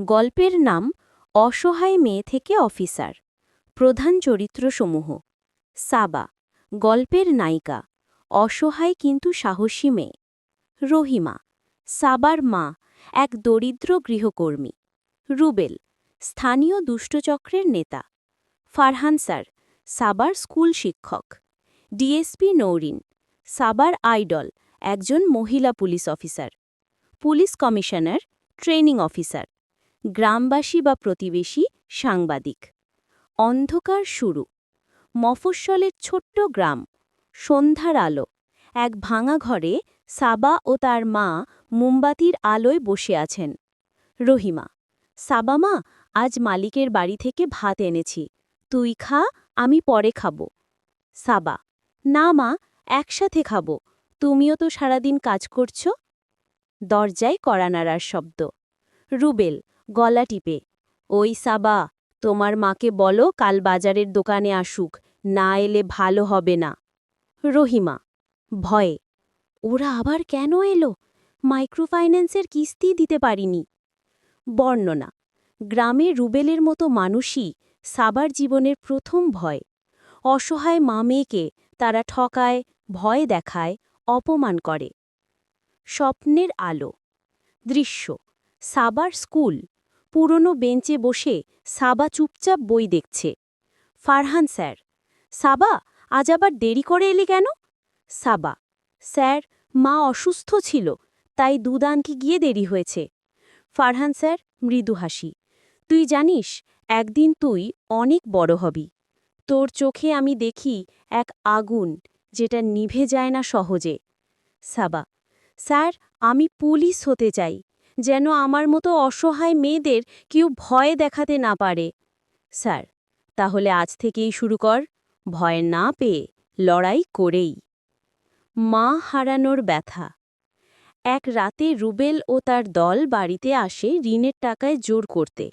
গল্পের নাম অসহায় মেয়ে থেকে অফিসার। প্রধান চরিত্রসমূহ। সাবা, গল্পের নায়িকা। অসহায় কিন্তু সাহসী মেয়ে। রহিমা, সাবার মা, এক দরিদ্র গৃহকর্মী। রুবেল, স্থানীয় দুষ্টচক্রের নেতা। ফারহান স্যার, সাবার স্কুল শিক্ষক। ডিএসপি নৌরিন, সাবার আইডল, একজন মহিলা police officer. Police commissioner, training officer. গ্রামবাসী বা প্রতিবেশী, সাংবাদিক। অন্ধকার শুরু। মফস্বলের ছোট্ট গ্রাম। সন্ধ্যার আলো। এক ভাঙা ঘরে সাবা ও তার মা মোমবাতির আলোয় বসে আছেন। রহিমা, সাবা মা, আজ মালিকের বাড়ি থেকে ভাত এনেছি। তুই খা, আমি পরে খাব। সাবা, না মা, একসাথে খাব। তুমিও তো সারাদিন কাজ করছ? দরজায় কড়ানাড়ার শব্দ। রুবেল গলা টিপে, ওই সাবা, তোমার মাকে বলো কাল বাজারের দোকানে আসুক, না এলে ভালো হবে না। রহিমা, ভয়ে, ওরা আবার কেন এলো? মাইক্রোফাইন্যান্সের কিস্তি দিতে পারিনি। বর্ণনা, গ্রামে রুবেলের মতো মানুষই সাবার জীবনের প্রথম ভয়। অসহায় মা মেয়েকে তারা ঠকায়, ভয় দেখায়, অপমান করে। স্বপ্নের আলো, দৃশ্য, সাবার স্কুল পুরনো বেঞ্চে বসে সাবা চুপচাপ বই দেখছে। ফারহান স্যার, সাবা, আজ আবার দেরি করে এলি কেন? সাবা, স্যার, মা অসুস্থ ছিল, তাই দুদানকে গিয়ে দেরি হয়েছে। ফারহান স্যার, মৃদু হাসি, তুই জানিস, একদিন তুই অনেক বড় হবি। তোর চোখে আমি দেখি এক আগুন, যেটা নিভে যায় না সহজে। সাবা, স্যার, আমি পুলিশ হতে চাই। যেন আমার মতো অসহায় মেয়েদের কেউ ভয় দেখাতে না পারে। স্যার, তাহলে আজ থেকেই শুরু কর। ভয় না পেয়ে লড়াই করেই। মা হারানোর ব্যথা। এক রাতে রুবেল ও তার দল বাড়িতে আসে ঋণের টাকায় জোর করতে।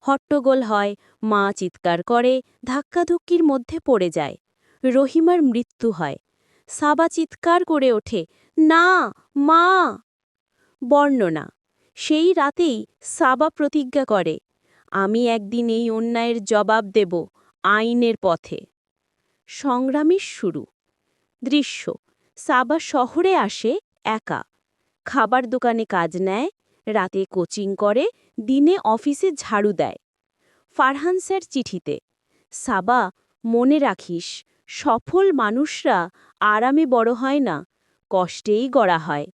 হট্টগোল হয়, মা চিৎকার করে, ধাক্কাধুক্কির মধ্যে পড়ে যায়। রহিমার মৃত্যু হয়। সাবা চিৎকার করে ওঠে, না, মা! বর্ণনা। সেই রাতেই সাবা প্রতিজ্ঞা করে, আমি একদিন এই অন্যায়ের জবাব দেব আইনের পথে। সংগ্রামের শুরু। দৃশ্য, সাবা শহরে আসে একা। খাবার দোকানে কাজ নেয়, রাতে কোচিং করে, দিনে অফিসে ঝাড়ু দেয়। ফারহান স্যার চিঠিতে, সাবা, মনে রাখিস, সফল মানুষরা আরামে বড় হয় না, কষ্টেই গড়া হয়।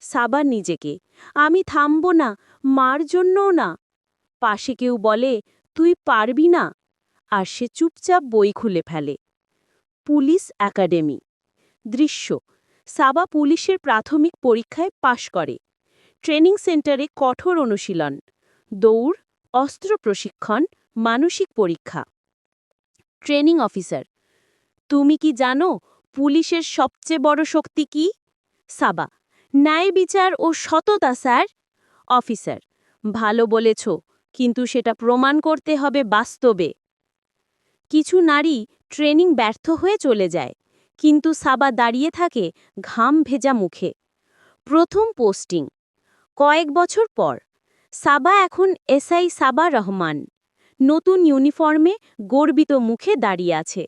সাবা নিজেকে। আমি থামব না, মার জন্যও না। পাশে কেউ বলে, তুই পারবি না? আর সে চুপচাপ বই খুলে ফেলে। Police academy. দৃশ্য। সাবা পুলিশের প্রাথমিক পরীক্ষায় পাশ করে। ট্রেনিং সেন্টারে কঠোর অনুশীলন। দৌড়, অস্ত্র প্রশিক্ষণ, মানসিক পরীক্ষা। Training officer. তুমি কি জানো পুলিশের সবচেয়ে বড় শক্তি কি? সাবা। ন্যায় বিচার ও সততা, স্যার। অফিসার, ভালো বলেছ, কিন্তু সেটা প্রমাণ করতে হবে বাস্তবে। কিছু নারী ট্রেনিং ব্যর্থ হয়ে চলে যায়, কিন্তু সাবা দাঁড়িয়ে থাকে ঘাম ভেজা মুখে। প্রথম পোস্টিং, কয়েক বছর পর, সাবা এখন এসআই সাবা রহমান। নতুন ইউনিফর্মে গর্বিত মুখে দাঁড়িয়ে আছে।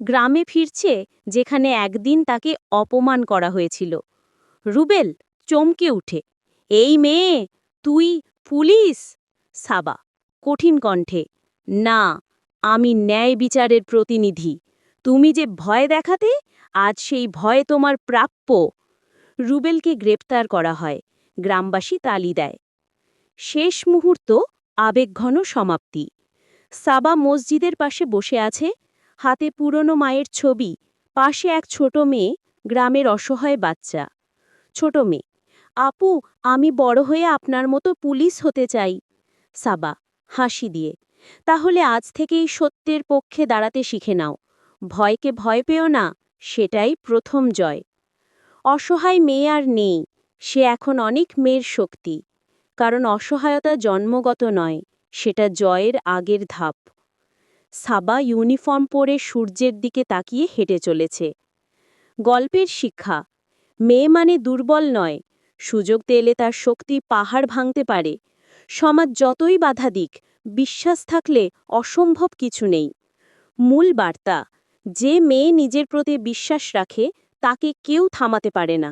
গ্রামে ফিরছে, যেখানে একদিন তাকে অপমান করা হয়েছিল। রুবেল চমকে উঠে, এই মেয়ে, তুই পুলিশ? সাবা, কঠিন কণ্ঠে, না, আমি ন্যায় বিচারের প্রতিনিধি। তুমি যে ভয় দেখাতে, আজ সেই ভয় তোমার প্রাপ্য। রুবেলকে গ্রেপ্তার করা হয়, গ্রামবাসী তালি দেয়। শেষ মুহূর্ত, আবেগঘন সমাপ্তি। সাবা মসজিদের পাশে বসে আছে, হাতে পুরনো মায়ের ছবি, পাশে এক ছোট মেয়ে, গ্রামের অসহায় বাচ্চা। ছোট মেয়ে। আপু, আমি বড় হয়ে আপনার মতো পুলিশ হতে চাই। সাবা, হাসি দিয়ে। তাহলে আজ থেকেই সত্যের পক্ষে দাঁড়াতে শিখে নাও। ভয়কে ভয় পেও না, সেটাই প্রথম জয়। অসহায় মেয়ে আর নেই, সে এখন অনেক মেয়ের শক্তি। কারণ অসহায়তা জন্মগত নয়, সেটা জয়ের আগের ধাপ। সাবা ইউনিফর্ম পরে সূর্যের দিকে তাকিয়ে হেঁটে চলেছে। গল্পের শিক্ষা মেয়ে মানে দুর্বল নয়। সুযোগ পেলে তার শক্তি পাহাড় ভাঙতে পারে। সমাজ যতই বাধা দিক, বিশ্বাস থাকলে অসম্ভব কিছু নেই। মূল বার্তা, যে মেয়ে নিজের প্রতি বিশ্বাস রাখে, তাকে কেউ থামাতে পারে না।